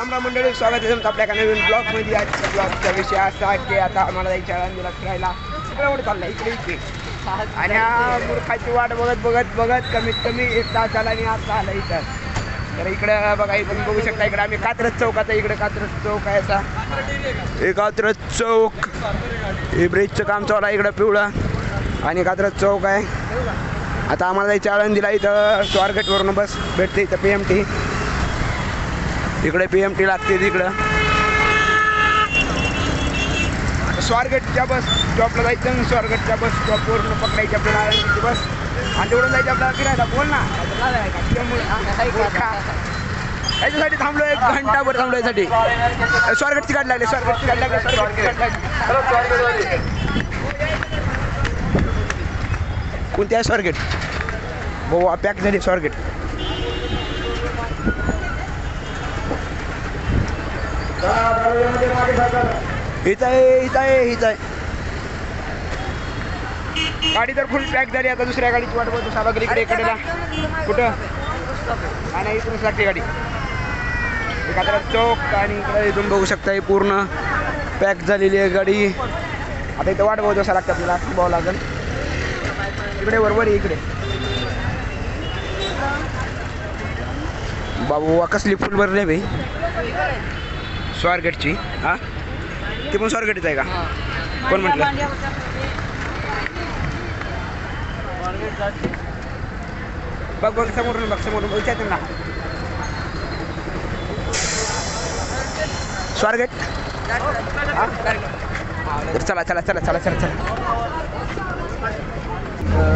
रामराम मंडळी स्वागत आहे आपल्या एका नवीन ब्लॉगमध्ये. आजच्या ब्लॉगचा विषय असा की आता आम्हाला जायच्या आनंदीला फिरायला. इकडे एवढं चाललं इकडे इकडे. आणि हा मूर्खाची वाट बघत बघत बघत कमीत कमी एक तास झाला आणि आता आला इथं. तर इकडं बघा इथून बघू शकता इकडे आम्ही कात्रज चौक आता इकडे कात्रज चौक आहे असा. हे कात्रज चौक. हे ब्रिजचं काम चालू आहे इकडं पिवळा. आणि कात्रज चौक आहे. आता आम्हाला जायच्या आळंदीला इथं स्वारगेटवरून बस भेटते इथं पी एम टी इकडे पी एम टी लागते तिकडं. स्वारगेटच्या बस स्टॉपला जायचं स्वारगटच्या स्वारगेटच्या बस स्टॉपवरून पकडायची आपल्याला नारायणची बस. आणि तिकडून जायचं आपल्याला फिरायला. बोल ना. त्यामुळे याच्यासाठी थांबलो एक घंटाभर थांबलो यासाठी. स्वारगेटची गाडी लागली स्वारगेटची गाडी लागली स्वारगेटची लागली. कोणती आहे स्वारगेट? हो पॅक झाली स्वारगेट. इथं आहे इथं आहे इथं आहे. गाडी तर फुल पॅक झाली आता दुसऱ्या गाडीची वाट बघतो. सावग्री इकडे इकडेला. कुठं? हा नाही इथूनच लागते गाडी. एक आता चौक आणि इकडे इथून बघू शकता ही पूर्ण पॅक झालेली आहे गाडी. आता इथं वाट बघतो असं लागतं आपल्याला. थांबावं लागेल. इकडे बरोबर आहे इकडे. बाबू वा कसली फुल भरले भाई. स्वारगेटची हा? ती पण स्वारगेटच आहे का? कोण म्हटलं? बघ बघ समोरून बघ समोरून विचार त्यांना स्वारगेट? हा? चला चला चला चला चला चला.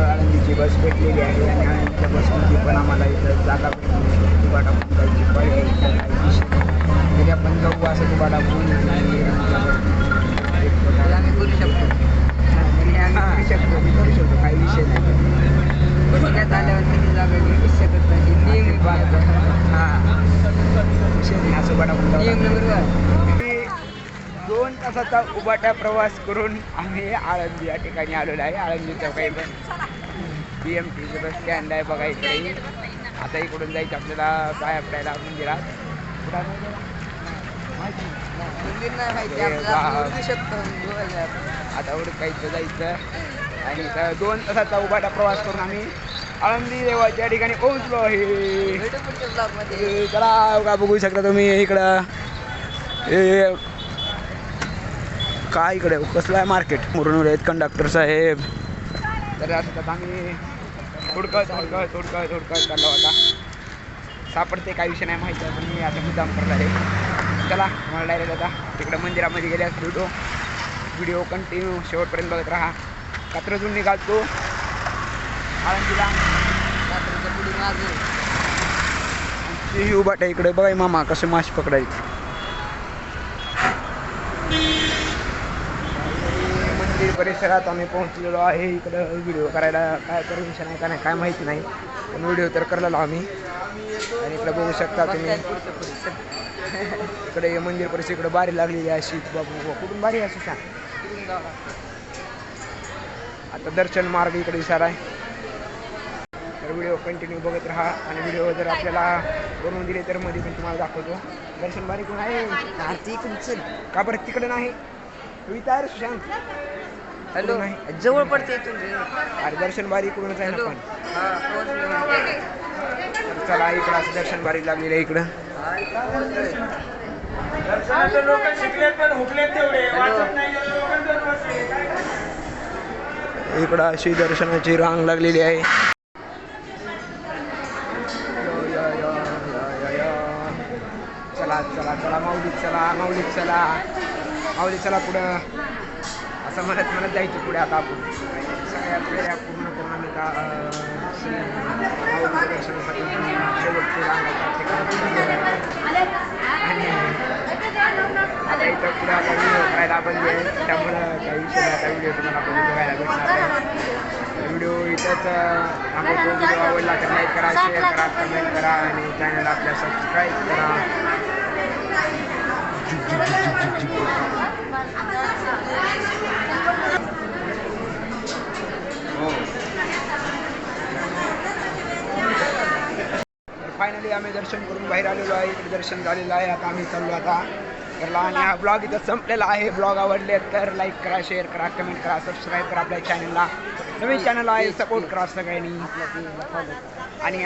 आनंदीची बस भेटलेली आहे आणि आनंदीच्या बसमध्ये पण आम्हाला इथं जागा भेटली. दुबाटा जायची पळी असं एक प्रकारे आम्ही करू शकतो. आम्ही शकतो मी करू शकतो काही विषय नाही. पुण्यात आल्यावर कधी जागा घेऊ शकत नाही. नियम हा. विषय नाही असं म्हणून नियम आम्ही दोन तासाचा उबाटा प्रवास करून आम्ही आळंदी या ठिकाणी आलेलो आहे. आळंदीचं काही पण पी एम टीचं बस स्टँड आहे बघा इकडे आता इकडून जायचं आपल्याला पाया पडायला मंदिरात माहिती नाही. मंदिर नाही माहिती. आपल्याला शकतो. आता उडकायचं जायचं. आणि दोन तासाचा उबाटा प्रवास करून आम्ही आळंदी देवाच्या ठिकाणी पोहोचलो आहे. चला का बघू शकता तुम्ही इकडं. हे काय इकडे? कसलं आहे मार्केट मुरुनवर आहेत कंडक्टर साहेब. तर आता आम्ही हुडकत हुडकत हुडकत हुडकत चाललो होता सापडते काही विषय नाही माहिती आहे पण मी आता मुद्दाम करणार आहे. चला मला डायरेक्ट आता तिकडं मंदिरामध्ये गेल्यास व्हिडिओ व्हिडिओ कंटिन्यू शेवटपर्यंत बघत राहा. कात्रजून निघालतो आळंदीला. रात्रीच्या पुढे माझं ते उबाट आहे इकडे. बघाय मामा कसे मासे पकडायचे. मंदिर परिसरात आम्ही पोहोचलेलो आहे. इकडं व्हिडिओ करायला काय परमिशन आहे का नाही काय माहिती नाही. पण व्हिडिओ तर करलेलो आम्ही. आणि इकडे बघू शकता तुम्ही. इकडे मंदिर परिसर इकडे बारी लागलेली आहे अशी. बाबू कुठून बारी अशी सांग. आता दर्शन मार्ग इकडे दिसणार आहे. तर व्हिडिओ कंटिन्यू बघत राहा आणि व्हिडिओ जर आपल्याला बनवून दिले तर मध्ये पण तुम्हाला दाखवतो. दर्शन बारी कोण आहे? का बरं तिकडे नाही? तू इथं आहे रे सुशांत. हॅलो. जवळ पडते अरे दर्शन बारी इकडूनच आहे ना पण. चला इकडं असं दर्शन बारी लागलेलं आहे इकडं. लोक शिकलेत पण हुकलेत तेवढे. नाही इकडं अशी दर्शनाची रांग लागलेली आहे. चला चला चला माऊलीत चला माऊलीत चला. माऊलीत चला पुढं. असं म्हणत म्हणत जायचं पुढे आता आपण सगळ्या फेऱ्या पूर्ण करून आम्ही का अं, श्री माऊलीच्या दर्शनासाठी शेवटची रांग आहे त्या ठिकाणी आणि इकडे इथं पुढे आता व्हिडिओ करायला आपण जे त्यामुळं काही विषय नाही. आता व्हिडिओ तुम्हाला आपण बघायला भेटणार आहे. व्हिडिओ इथंच थांबवतो व्हिडिओ आवडला तर लाईक करा शेअर करा कमेंट करा आणि चॅनल आपल्या सबस्क्राईब करा. फायनली आम्ही दर्शन करून बाहेर आलेलो आहे. दर्शन झालेलं आहे. आता आम्ही चाललो आता. तर आणि हा ब्लॉग इथं संपलेला आहे ब्लॉग आवडले तर लाईक करा शेअर करा कमेंट करा सबस्क्राईब करा आपल्या चॅनलला नवीन चॅनल आहे सपोर्ट करा सगळ्यांनी आणि